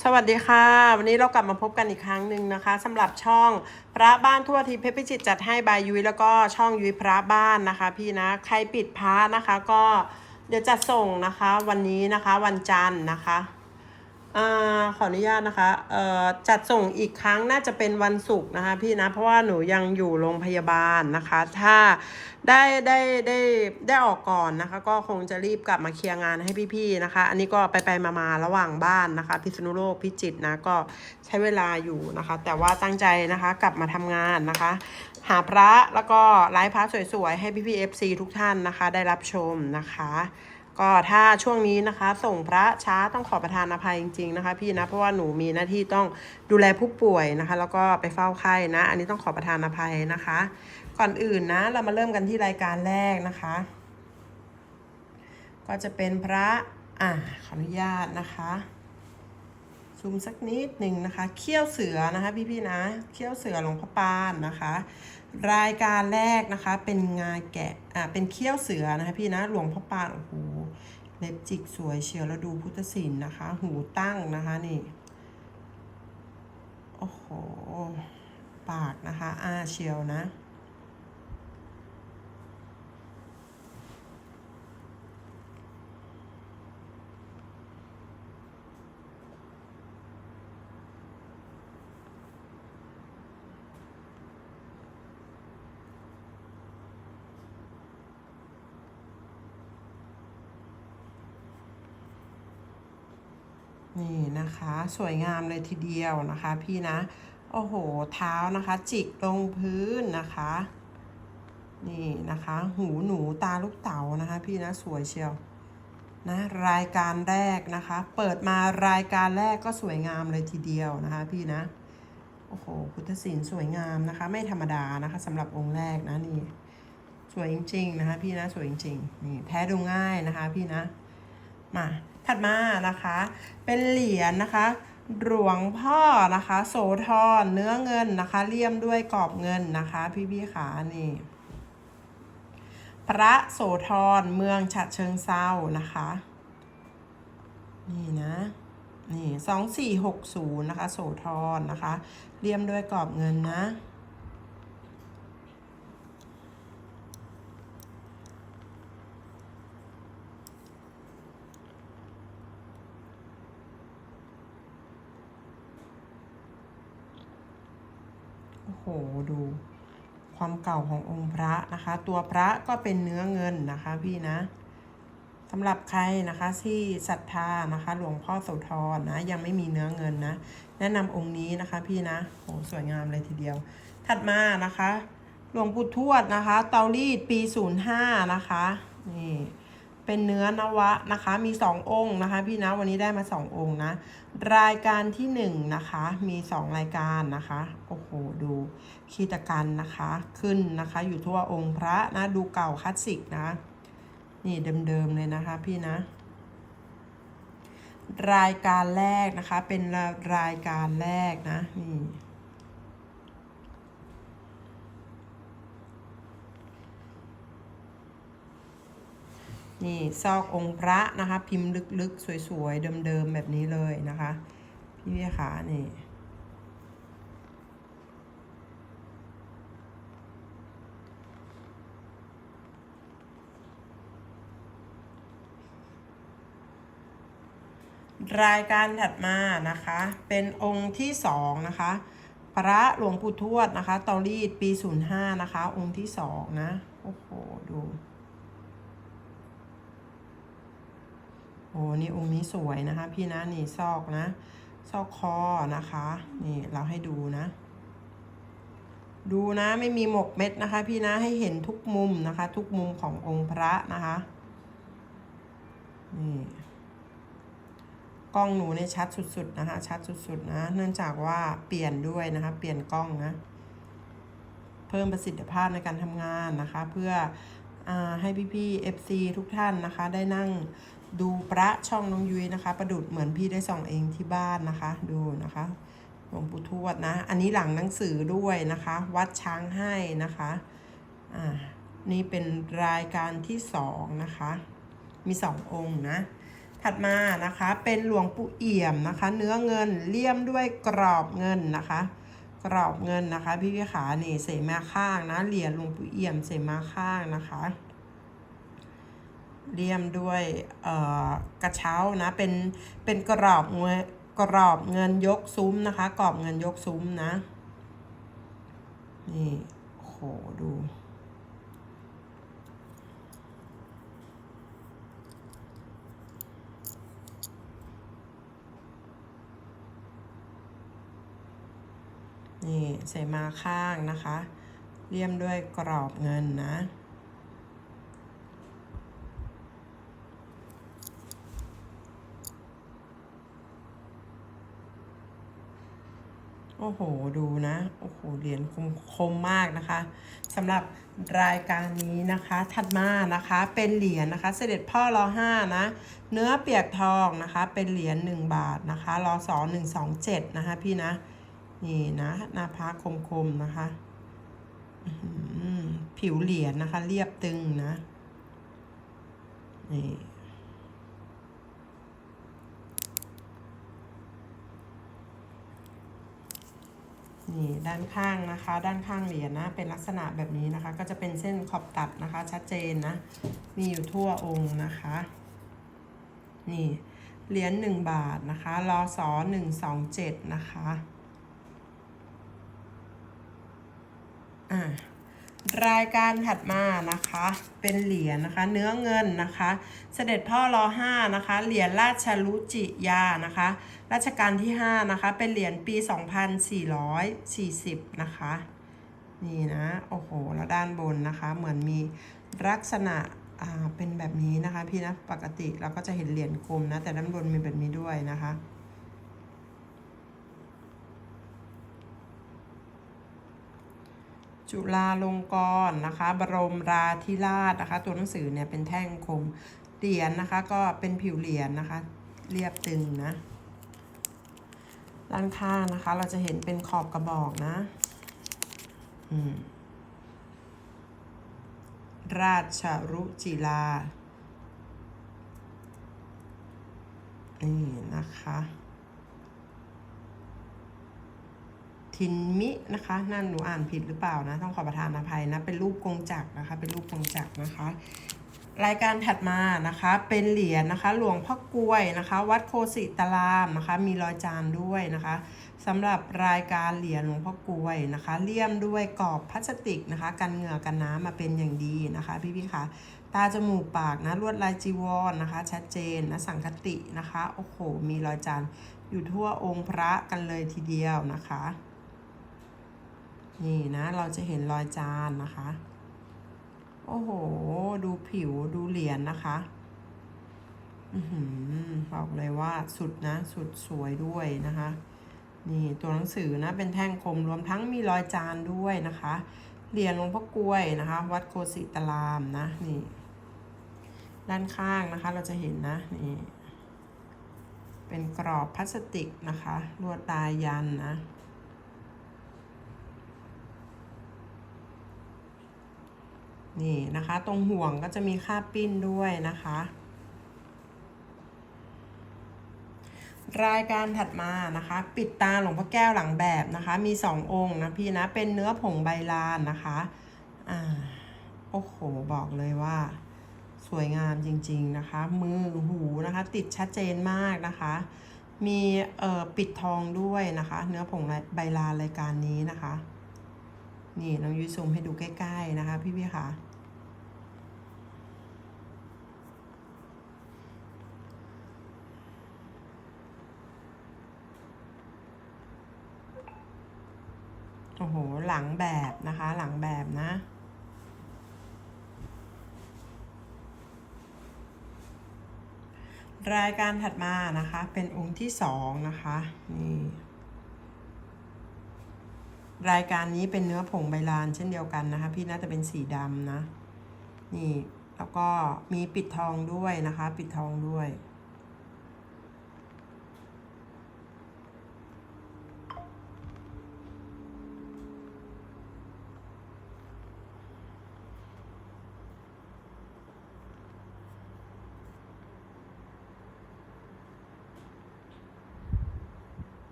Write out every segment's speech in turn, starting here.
สวัสดีค่ะ วันนี้เรากลับมาพบกันอีกครั้งหนึ่งนะคะสำหรับช่องพระบ้านทั่วทีเพชรพิจิตจัดให้บายยุ้ยแล้วก็ช่องยุ้ยพระบ้านนะคะ พี่นะใครปิดพระนะคะ ก็เดี๋ยวจะส่งนะคะ วันนี้นะคะวันจันทร์นะคะ อาขออนุญาตนะคะเอ่อจัดส่งอีกครั้งน่าจะเป็นวันศุกร์นะคะพี่นะ เพราะว่าหนูยังอยู่โรงพยาบาลนะคะ ถ้าได้ได้ได้ได้ออกก่อนนะคะ ก็คงจะรีบกลับมาเคลียร์งานให้พี่ๆนะคะ อันนี้ก็ไปไปมามาระหว่างบ้านนะคะ พิษณุโลกพิจิตรนะก็ใช้เวลาอยู่นะคะ แต่ว่าตั้งใจนะคะกลับมาทำงานนะคะ หาพระแล้วก็ไลฟ์พระสวยๆ ให้พี่ๆ FC ทุกท่านนะคะ ได้รับชมนะคะ ก็ถ้าช่วงนี้นะคะ ส่งพระช้าต้องขอประทานอภัยจริงๆนะคะพี่นะเพราะว่าหนูมีหน้าที่ต้องดูแลผู้ป่วยนะคะ แล้วก็ไปเฝ้าไข้นะ อันนี้ต้องขอประทานอภัยนะคะ ก่อนอื่นนะ เรามาเริ่มกันที่รายการแรกนะคะ ก็จะเป็นพระอะขออนุญาตนะคะซูมสักนิดหนึ่งนะคะ เขี้ยวเสือนะคะพี่ๆนะ เขี้ยวเสือหลวงพ่อปานนะคะ รายการแรกนะคะ เป็นงาแกะอ่าเป็นเขี้ยวเสือนะคะพี่นะหลวงพ่อปานโอ้โหเล็บจิกสวยเชียวแล้วดูพุทธศิลป์นะคะ หูตั้งนะคะนี่โอ้โหปากนะคะอาเชียวนะ นี่นะคะ สวยงามเลยทีเดียวนะคะ พี่นะ โอ้โห เท้านะคะ จิกลงพื้นนะคะ นี่นะคะ หูหนูตาลูกเต๋านะคะ พี่นะสวยเชียวนะรายการแรกนะคะ เปิดมารายการแรกก็สวยงามเลยทีเดียวนะคะ พี่นะ โอ้โหพุทธศิลป์สวยงามนะคะ ไม่ธรรมดานะคะสำหรับองค์แรกนะนี่สวยจริงๆนะคะ พี่นะสวยจริงๆนี่แท้ดูง่ายนะคะ พี่นะมา ถัดมานะคะ เป็นเหรียญนะคะ หลวงพ่อนะคะ โสธรเนื้อเงินนะคะเลี่ยมด้วยกรอบเงินนะคะ พี่พี่ขานี่ พระโสธรเมืองฉะเชิงเซานะคะ นี่นะนี่สองสี่หกศูนย์นะคะ โสธรนะคะ เลี่ยมด้วยกรอบเงินนะ โอ้โหดู ความเก่าขององค์พระนะคะ ตัวพระก็เป็นเนื้อเงินนะคะพี่นะสำหรับใครนะคะที่ศรัทธานะคะ หลวงพ่อโสธรนะ ยังไม่มีเนื้อเงินนะ แนะนำองค์นี้นะคะพี่นะโอ้สวยงามเลยทีเดียว ถัดมานะคะ หลวงปู่ทวดนะคะ เตารีดปี 05 นะคะ นี่ เป็นเนื้อนวะนะคะ มีสององค์นะคะ พี่นะวันนี้ได้มาสององค์นะ รายการที่หนึ่งนะคะ มีสองรายการนะคะ โอ้โห ดูคีตกันนะคะ ขึ้นนะคะ อยู่ทั่วองค์พระนะ ดูเก่าคลาสสิกนะ นี่เดิมๆเลยนะคะพี่นะ รายการแรกนะคะ เป็นรายการแรกนะ นี่ นี่ซอกองค์พระนะคะ พิมพ์ลึกๆ สวยๆ เดิมๆ แบบนี้เลยนะคะ พี่พี่ขานี่รายการถัดมานะคะ เป็นองค์ที่สองนะคะ พระหลวงปู่ทวดนะคะตารีดปี 05 นะคะ องค์ที่สองนะ โอ้โห ดู โอ้นี่องค์นี้สวยนะคะ พี่นะนี่ซอกนะ ซอกคอนะคะ นี่เราให้ดูนะ ดูนะไม่มีหมกเม็ดนะคะ พี่นะให้เห็นทุกมุมนะคะ ทุกมุมขององค์พระนะคะนี่กล้องหนูเนี่ยชัดสุดๆนะคะ ชัดสุดๆนะ เนื่องจากว่าเปลี่ยนด้วยนะคะ เปลี่ยนกล้องนะ เพิ่มประสิทธิภาพในการทำงานนะคะ เพื่ออให้พี่ๆ FC ทุกท่านนะคะ ได้นั่ง ดูพระช่องน้องยุ้ยนะคะ ประดุดเหมือนพี่ได้ส่องเองที่บ้านนะคะ ดูนะคะหลวงปู่ทวดนะ อันนี้หลังหนังสือด้วยนะคะ วัดช้างให้นะคะอ่านี่เป็นรายการที่สองนะคะ มีสององค์นะ ถัดมานะคะเป็นหลวงปู่เอี่ยมนะคะ เนื้อเงินเลี่ยมด้วยกรอบเงินนะคะ กรอบเงินนะคะ พี่พี่ขานี่เสมาข้างนะเหรียญหลวงปู่เอี่ยมเสมาข้างนะคะ เลี่ยมด้วยเอ่อกระเช้านะ เป็นเป็นกรอบเงินกรอบเงินยกซุ้มนะคะ กรอบเงินยกซุ้มนะ นี่โหดู นี่ใส่มาข้างนะคะ เลี่ยมด้วยกรอบเงินนะ โอ้โห ดูนะ โอ้โห เหรียญคมคมมากนะคะสำหรับรายการนี้นะคะ ถัดมานะคะ เป็นเหรียญนะคะ เสด็จพ่อรอห้านะ เนื้อเปียกทองนะคะ เป็นเหรียญหนึ่งบาทนะคะรอสอหนึ่งสองเจ็ดนะคะพี่นะ นี่นะ หน้าพระคมนะคะผิวเหรียญนะคะ เรียบตึงนะ นี่ นี่ด้านข้างนะคะ ด้านข้างเหรียญนะ เป็นลักษณะแบบนี้นะคะ ก็จะเป็นเส้นขอบตัดนะคะ ชัดเจนนะ มีอยู่ทั่วองค์นะคะ นี่เหรียญหนึ่งบาทนะคะรอสอหนึ่งสองเจ็ดนะคะ อ่า รายการถัดมานะคะเป็นเหรียญนะคะ เนื้อเงินนะคะ เสด็จพ่อรอห้านะคะเหรียญราชลุจิยานะคะรัชกาลที่5นะคะเป็นเหรียญปี 2440 นะคะนี่นะโอ้โหแล้วด้านบนนะคะ เหมือนมีลักษณะเป็นแบบนี้นะคะ พี่นะปกติเราก็จะเห็นเหรียญกลมนะแต่ด้านบนมีแบบนี้ด้วยนะคะ จุฬาลงกรณ์นะคะ บรมราธิราชนะคะ ตัวหนังสือเนี่ยเป็นแท่งคมเหรียญนะคะ ก็เป็นผิวเหรียญนะคะ เรียบตึงนะ ด้านข้างนะคะ เราจะเห็นเป็นขอบกระบอกนะ อืมราชรุจิลา นี่นะคะ ทินมินะคะ นั่นหนูอ่านผิดหรือเปล่านะ ต้องขอประทานอภัยนะ เป็นรูปกงจักรนะคะ เป็นรูปกงจักรนะคะ รายการถัดมานะคะ เป็นเหรียญนะคะ หลวงพ่อกล้วยนะคะ วัดโคสิตารามนะคะ มีรอยจานด้วยนะคะสำหรับรายการเหรียญหลวงพ่อกลวยนะคะ เลี่ยมด้วยกรอบพลาสติกนะคะ กันเหงื่อกันน้ำมาเป็นอย่างดีนะคะ พี่ๆคะตาจมูกปากนะลวดลายจีวรนนะคะ ชัดเจนนะสังคตินะคะโอ้โหมีรอยจานอยู่ทั่วองค์พระกันเลยทีเดียวนะคะ นี่นะเราจะเห็นรอยจานนะคะ โอ้โห ดูผิวดูเหรียญนะคะอบอกเลยว่าสุดนะ สุดสวยด้วยนะคะ นี่ตัวหนังสือนะเป็นแท่งคมรวมทั้งมีรอยจานด้วยนะคะเหรียญหลวงพ่อกล้วยนะคะ วัดโกสิตรามนะนี่ ด้านข้างนะคะเราจะเห็นนะนี่เป็นกรอบพลาสติกนะคะ ลวดลายยันนะ นี่นะคะ ตรงห่วงก็จะมีค่าปิ้นด้วยนะคะ รายการถัดมานะคะ ปิดตาหลวงพ่อแก้วหลังแบบนะคะ มีสององค์นะพี่นะ เป็นเนื้อผงใบลานนะคะอ่าโอ้โห บอกเลยว่า สวยงามจริง ๆนะคะ มือหูนะคะ ติดชัดเจนมากนะคะ มีเอ่อปิดทองด้วยนะคะ เนื้อผงใบลานรายการนี้นะคะ นี่น้องยุ้ยซูมให้ดูใกล้ ๆ นะคะ พี่พี่ค่ะโอ้โห หลังแบบนะคะ หลังแบบนะรายการถัดมานะคะ เป็นองค์ที่สองนะคะ นี่ รายการนี้เป็นเนื้อผงใบลานเช่นเดียวกันนะคะ พี่น่าจะเป็นสีดำนะ นี่ แล้วก็มีปิดทองด้วยนะคะ ปิดทองด้วย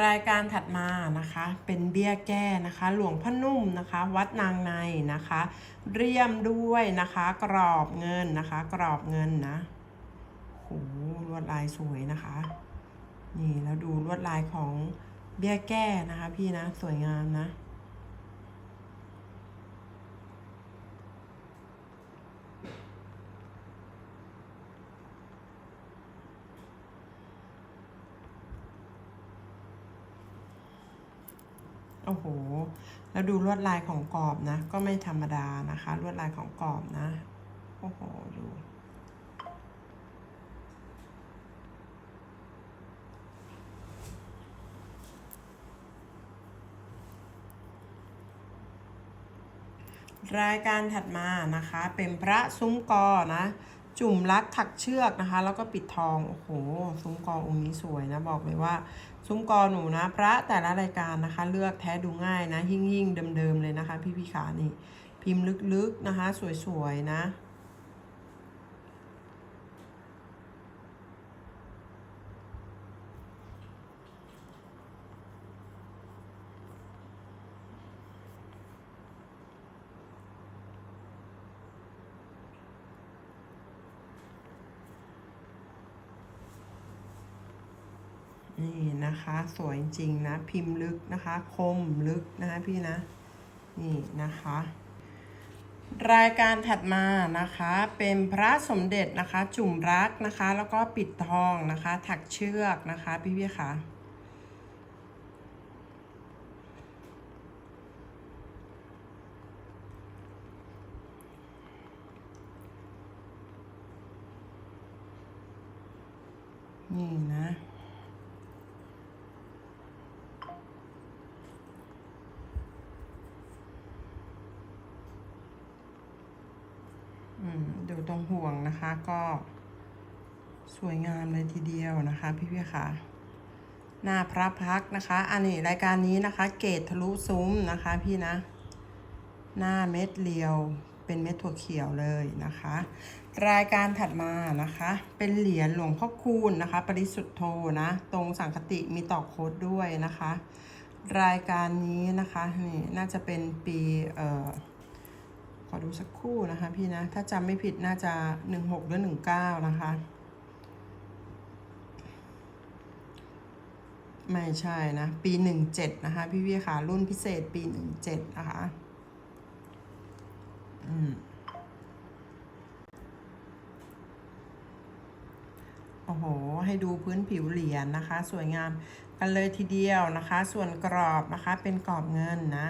รายการถัดมานะคะ เป็นเบี้ยแก้นะคะ หลวงพ่อนุ่มนะคะ วัดนางในนะคะ เรียมด้วยนะคะ กรอบเงินนะคะ กรอบเงินนะโหลวดลายสวยนะคะ นี่แล้วดูลวดลายของเบี้ยแก้นะคะ พี่นะสวยงามนะ อ้โห แล้วดูลวดลายของกรอบนะ ก็ไม่ธรรมดานะคะ ลวดลายของกรอบนะ โอ้โห ดูรายการถัดมานะคะ เป็นพระซุ้มกอนะ จุ่มรักถักเชือกนะคะ แล้วก็ปิดทอง โอ้โห ซุ้มกอองค์นี้สวยนะ บอกเลยว่า ซุ้มกอหนูนะ พระแต่ละรายการนะคะ เลือกแท้ดูง่ายนะ ยิ่งยิ่งๆเดิมๆเลยนะคะ พี่พี่ขานี่ พิมพ์ลึกๆนะคะ สวยๆนะ นะคะ สวยจริงนะ พิมพ์ลึกนะคะ คมลึกนะคะพี่นะ นี่นะคะ รายการถัดมานะคะ เป็นพระสมเด็จนะคะ จุ่มรักนะคะ แล้วก็ปิดทองนะคะ ถักเชือกนะคะพี่พี่ๆค่ะนี่นะ อื มดูตรงห่วงนะคะ ก็สวยงามเลยทีเดียวนะคะ พี่พี่ๆค่ะ หน้าพระพักนะคะ อันนี้รายการนี้นะคะ เกตทะลุซุ้มนะคะพี่นะ หน้าเม็ดเรียวเป็นเม็ดถั่วเขียวเลยนะคะ รายการถัดมานะคะ เป็นเหรียญหลวงพ่อคูณนะคะ ปริสุทธโธนะ ตรงสังคติมีต่อโค้ดด้วยนะคะ รายการนี้นะคะนี่น่าจะเป็นปีเอ่อ อดูสักคู่นะคะพี่นะ ถ้าจำไม่ผิดน่าจะ16หรือ19นะคะ ไม่ใช่นะ ปี17นะคะ พี่พี่ค่ะ รุ่นพิเศษปี17นะคะ อืมโอ้โห ให้ดูพื้นผิวเหรียญนะคะ สวยงามกันเลยทีเดียวนะคะ ส่วนกรอบนะคะเป็นกรอบเงินนะ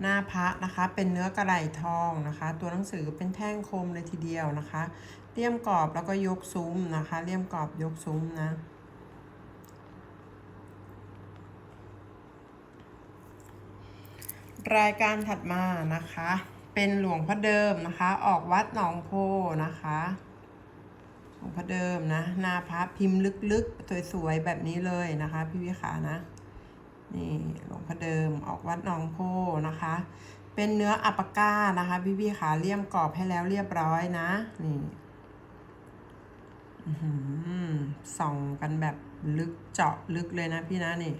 หน้าพระนะคะเป็นเนื้อกระไหลทองนะคะ ตัวหนังสือเป็นแท่งคมเลยทีเดียวนะคะเลี่ยมกรอบแล้วก็ยกซุ้มนะคะเลี่ยมกรอบยกซุ้มนะรายการถัดมานะคะ เป็นหลวงพ่อเดิมนะคะ ออกวัดหนองโพนะคะหลวงพ่อเดิมนะหน้าพระพิมพ์ลึกๆ สวยๆ แบบนี้เลยนะคะ พี่วิขานะ นี่หลวงพ่อเดิมออกวัดหนองโพนะคะ เป็นเนื้ออัปปาก้านะคะพี่พี่ๆขาเลี่ยมกรอบให้แล้วเรียบร้อยนะนี่ส่องกันแบบลึกเจาะลึกเลยนะพี่นะนี่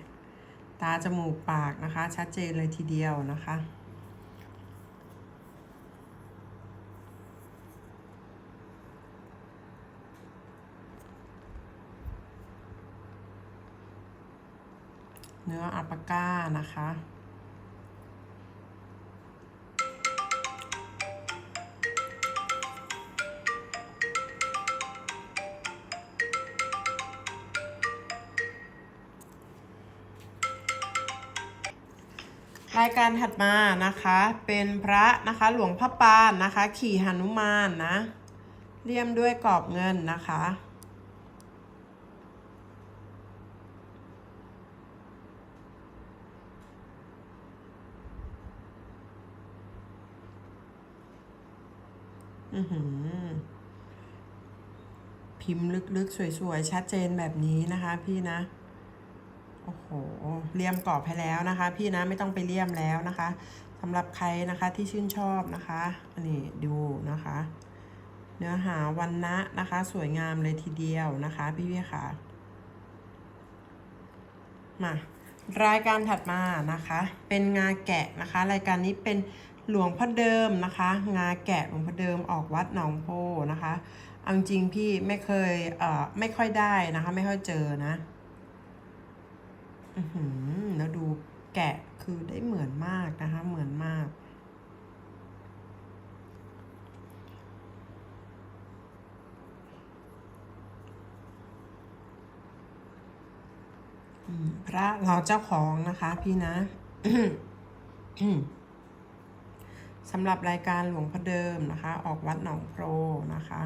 ตาจมูกปากนะคะ ชัดเจนเลยทีเดียวนะคะ เนื้ออัปปาก้านะคะ รายการถัดมานะคะ เป็นพระนะคะหลวงพ่อปานนะคะ ขี่หนุมานนะ เลี่ยมด้วยกรอบเงินนะคะ อือหือ พิมพ์ลึกๆ สวยๆ ชัดเจนแบบนี้นะคะ พี่นะ โอ้โห เลี่ยมกรอบให้แล้วนะคะ พี่นะไม่ต้องไปเลี่ยมแล้วนะคะสำหรับใครนะคะที่ชื่นชอบนะคะอันนี้ดูนะคะ เนื้อหาวันนะนะคะ สวยงามเลยทีเดียวนะคะ พี่พี่ค่ะมารายการถัดมานะคะ เป็นงาแกะนะคะ รายการนี้เป็นหลวงพ่อเดิมนะคะ งาแกะหลวงพ่อเดิมออกวัดหนองโพนะคะ เอาจริงพี่ไม่เคยเอ่อไม่ค่อยได้นะคะ ไม่ค่อยเจอนะอือแล้วดูแกะคือได้เหมือนมากนะคะ เหมือนมากพระเราเจ้าของนะคะพี่นะสำหรับรายการหลวงพ่อเดิมนะคะ ออกวัดหนองโพรนะคะ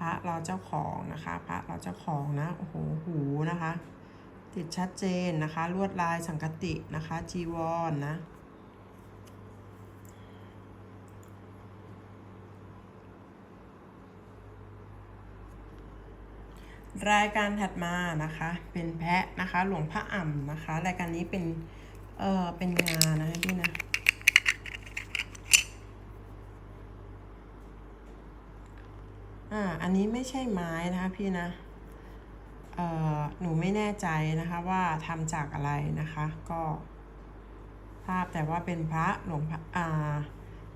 พระเราเจ้าของนะคะ พระเราเจ้าของนะโอ้โหหูนะคะ ติดชัดเจนนะคะ ลวดลายสังกตินะคะ จีวรนนะรายการถัดมานะคะ เป็นแพะนะคะ หลวงพระอ่ำนะคะ รายการนี้เป็น เออเป็นงานนะพี่นะ อ่าอันนี้ไม่ใช่ไม้นะคะพี่นะเอ่อหนูไม่แน่ใจนะคะว่าทำจากอะไรนะคะก็ทราบแต่ว่าเป็นพระหลวงพระอ่า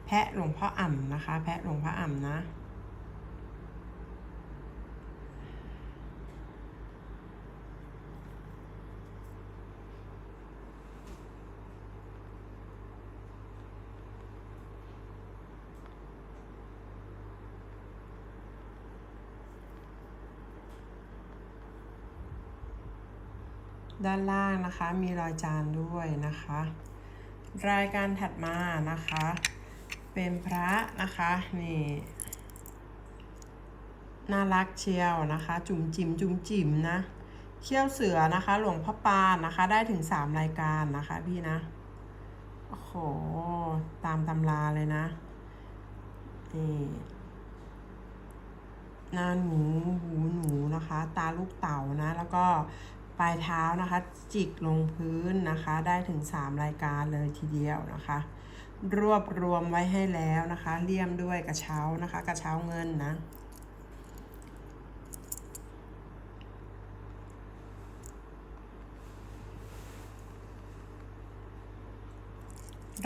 แพะหลวงพ่ออ่ำนะคะ แพะหลวงพ่ออ่ำนะานล่างนะคะ มีรอยจานด้วยนะคะ รายการถัดมานะคะ เป็นพระนะคะนี่น่ารักเชียวนะคะ จุ๋มจิ๋มจุ๋มจิ๋มนะเขี้ยวเสือนะคะ หลวงพ่อปานนะคะ ได้ถึงสามรายการนะคะพี่นะโอ้โหตามตำราเลยนะนี่หน้าหนูหูหนูนะคะ ตาลูกเต่านะ แล้วก็ ปลายเท้านะคะ จิกลงพื้นนะคะ ได้ถึง 3 รายการเลยทีเดียวนะคะ รวบรวมไว้ให้แล้วนะคะ เลี่ยมด้วยกระเช้านะคะ กระเช้าเงินนะ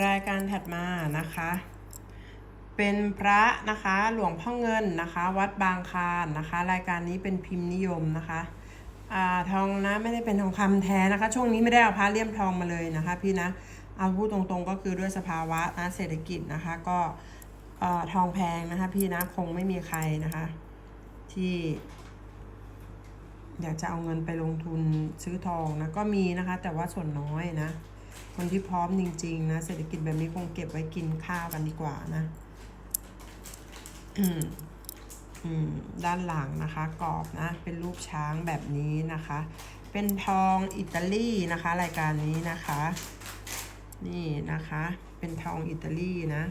รายการถัดมานะคะ เป็นพระนะคะหลวงพ่อเงินนะคะ วัดบางคานนะคะ รายการนี้เป็นพิมพ์นิยมนะคะ ทองนะไม่ได้เป็นทองคำแท้นะคะ ช่วงนี้ไม่ได้เอาพระเลี่ยมทองมาเลยนะคะ พี่นะเอาพูดตรงๆก็คือด้วยสภาวะนะเศรษฐกิจนะคะก็ทองแพงนะคะ พี่นะคงไม่มีใครนะคะ ที่ อยากจะเอาเงินไปลงทุนซื้อทองนะก็มีนะคะ แต่ว่าส่วนน้อยนะ คนที่พร้อมจริงๆนะเศรษฐกิจแบบนี้คงเก็บไว้กินข้าวกันดีกว่านะ อืม ด้านหลังนะคะกรอบนะเป็นรูปช้างแบบนี้นะคะ เป็นทองอิตาลีนะคะ รายการนี้นะคะ นี่นะคะ เป็นทองอิตาลีนะ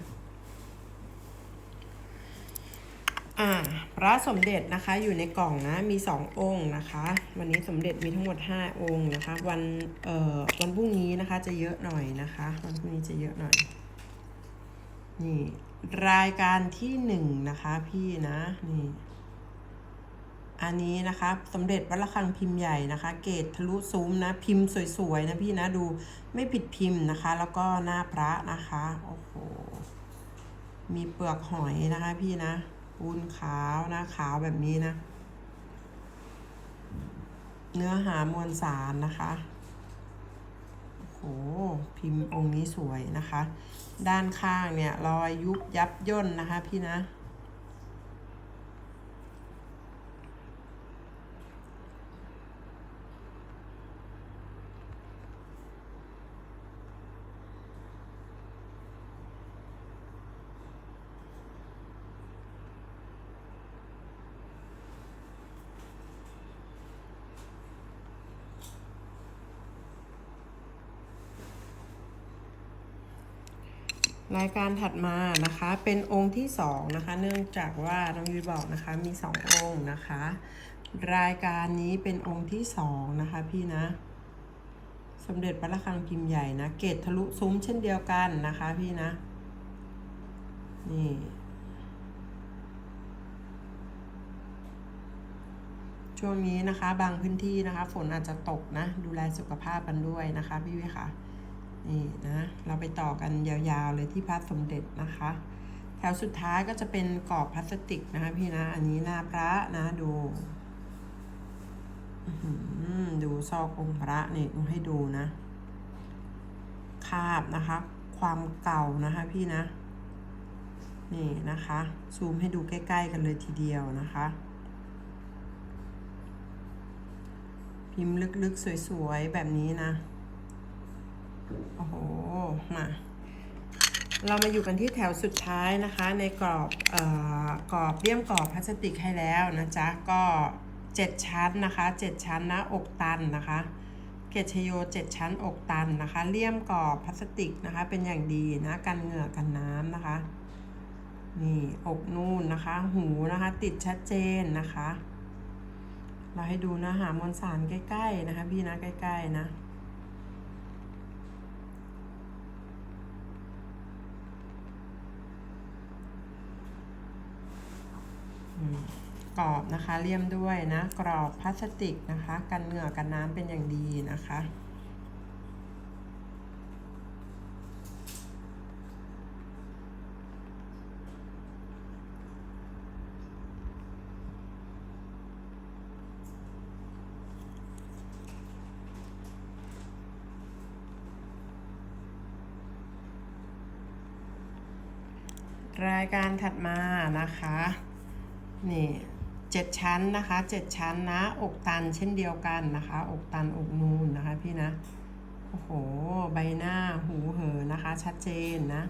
อ่าพระสมเด็จนะคะอยู่ในกล่องนะมีสององค์นะคะ วันนี้สมเด็จมีทั้งหมดห้าองค์นะคะ วันเอ่อวันพรุ่งนี้นะคะจะเยอะหน่อยนะคะ วันพรุ่งนี้จะเยอะหน่อย นี่รายการที่หนึ่งนะคะพี่นะนี่อันนี้นะคะสมเด็จวัดระฆังพิมพ์ใหญ่นะคะ เกตทะลุซุ้มนะ พิมพ์สวยๆนะพี่นะดูไม่ผิดพิมพ์นะคะ แล้วก็หน้าพระนะคะโอ้โหมีเปลือกหอยนะคะพี่นะปูนขาวนะขาวแบบนี้นะ เนื้อหามวลสารนะคะ โอ้โหพิมพ์องค์นี้สวยนะคะ ด้านข้างเนี่ยรอยยุบยับย่นนะคะพี่นะ รายการถัดมานะคะเป็นองค์ที่สองนะคะ เนื่องจากว่าน้องยุ้ยบอกนะคะมีสององค์นะคะ รายการนี้เป็นองค์ที่สองนะคะพี่นะ สมเด็จพระระฆังพิมพ์ใหญ่นะ เกตทะลุซุ้มเช่นเดียวกันนะคะพี่นะ นี่ช่วงนี้นะคะ บางพื้นที่นะคะ ฝนอาจจะตกนะ ดูแลสุขภาพกันด้วยนะคะ พี่วิค่ะ นี่นะเราไปต่อกันยาวๆเลยที่พระสมเด็จนะคะ แถวสุดท้ายก็จะเป็นกรอบพลาสติกนะคะพี่นะ อันนี้หน้าพระนะดูดูซอกองค์พระนี่ให้ดูนะ คาบนะคะ ความเก่านะคะพี่นะ นี่นะคะ ซูมให้ดูใกล้ ๆ กันเลยทีเดียวนะคะ พิมพ์ลึกๆ สวย ๆ แบบนี้นะ โอ้โห มา เรามาอยู่กันที่แถวสุดท้ายนะคะ ในกรอบเอ่อกรอบเลี่ยมกรอบพลาสติกให้แล้วนะจ๊ะ ก็เจ็ดชั้นนะคะเจ็ดชั้นนะอกตันนะคะเกชโยเจ็ดชั้นอกตันนะคะ เลี่ยมกรอบพลาสติกนะคะ เป็นอย่างดีนะกันเหงื่อกันน้ำนะคะ นี่อกนู่นนะคะ หูนะคะ ติดชัดเจนนะคะ เราให้ดูนะหามวลสารใกล้ๆนะคะ พี่นะใกล้ๆนะ กรอบนะคะเลี่ยมด้วยนะ กรอบพลาสติกนะคะ กันเหงื่อกันน้ำเป็นอย่างดีนะคะรายการถัดมานะคะ นี่เจ็ดชั้นนะคะเจ็ดชั้นนะอกตันเช่นเดียวกันนะคะ อกตันอกนูนนะคะพี่นะโอ้โหใบหน้าหูเหอนะคะ ชัดเจนนะ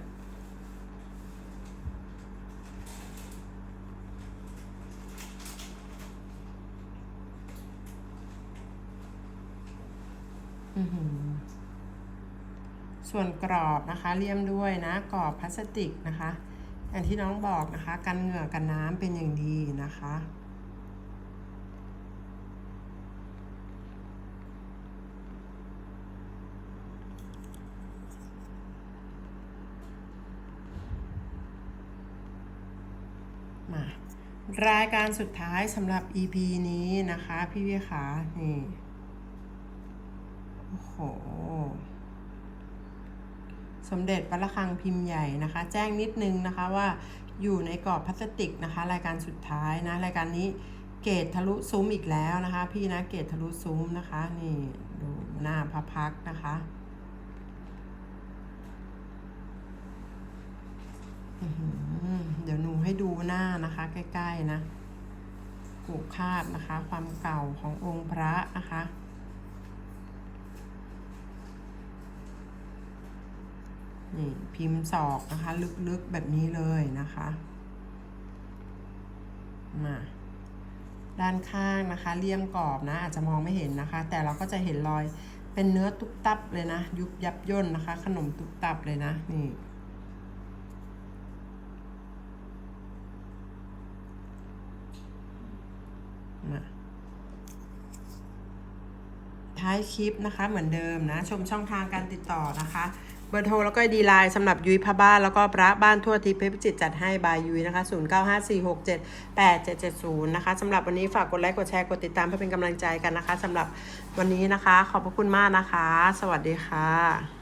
อือหือส่วนกรอบนะคะเลี่ยมด้วยนะกรอบพลาสติกนะคะ อย่างที่น้องบอกนะคะ กันเหงื่อกันน้ำเป็นอย่างดีนะคะมารายการสุดท้ายสำหรับ EP นี้นะคะ พี่เวิขานี่ โอ้โห สมเด็จพระระฆังพิมพ์ใหญ่นะคะ แจ้งนิดนึงนะคะว่าอยู่ในกรอบพลาสติกนะคะ รายการสุดท้ายนะรายการนี้เกตทะลุซุ้มอีกแล้วนะคะ พี่นะเกตทะลุซุ้มนะคะนี่ดูหน้าพระพักนะคะเดี๋ยวหนูให้ดูหน้านะคะ ใกล้ ๆ นะผูกคาดนะคะ ความเก่าขององค์พระนะคะ นี่พิมพ์ศอกนะคะ ลึกๆแบบนี้เลยนะคะ มาด้านข้างนะคะเลี่ยมกรอบนะอาจจะมองไม่เห็นนะคะ แต่เราก็จะเห็นรอยเป็นเนื้อตุ๊บตับเลยนะ ยุบยับย่นนะคะ ขนมตุ๊บตับเลยนะนี่มาท้ายคลิปนะคะเหมือนเดิมนะ ชมช่องทางการติดต่อนะคะ เบอร์โทรแล้วก็ดีไลน์สำหรับยุ้ยพระบ้านแล้วก็พระบ้านทั่วทิพย์เพชรพิจิตจัดให้บายยุ้ยนะคะ 0954678770 นะคะสำหรับวันนี้ฝากกดไลค์กดแชร์กดติดตามเพื่อเป็นกำลังใจกันนะคะสำหรับวันนี้นะคะ ขอบพระคุณมากนะคะ สวัสดีค่ะ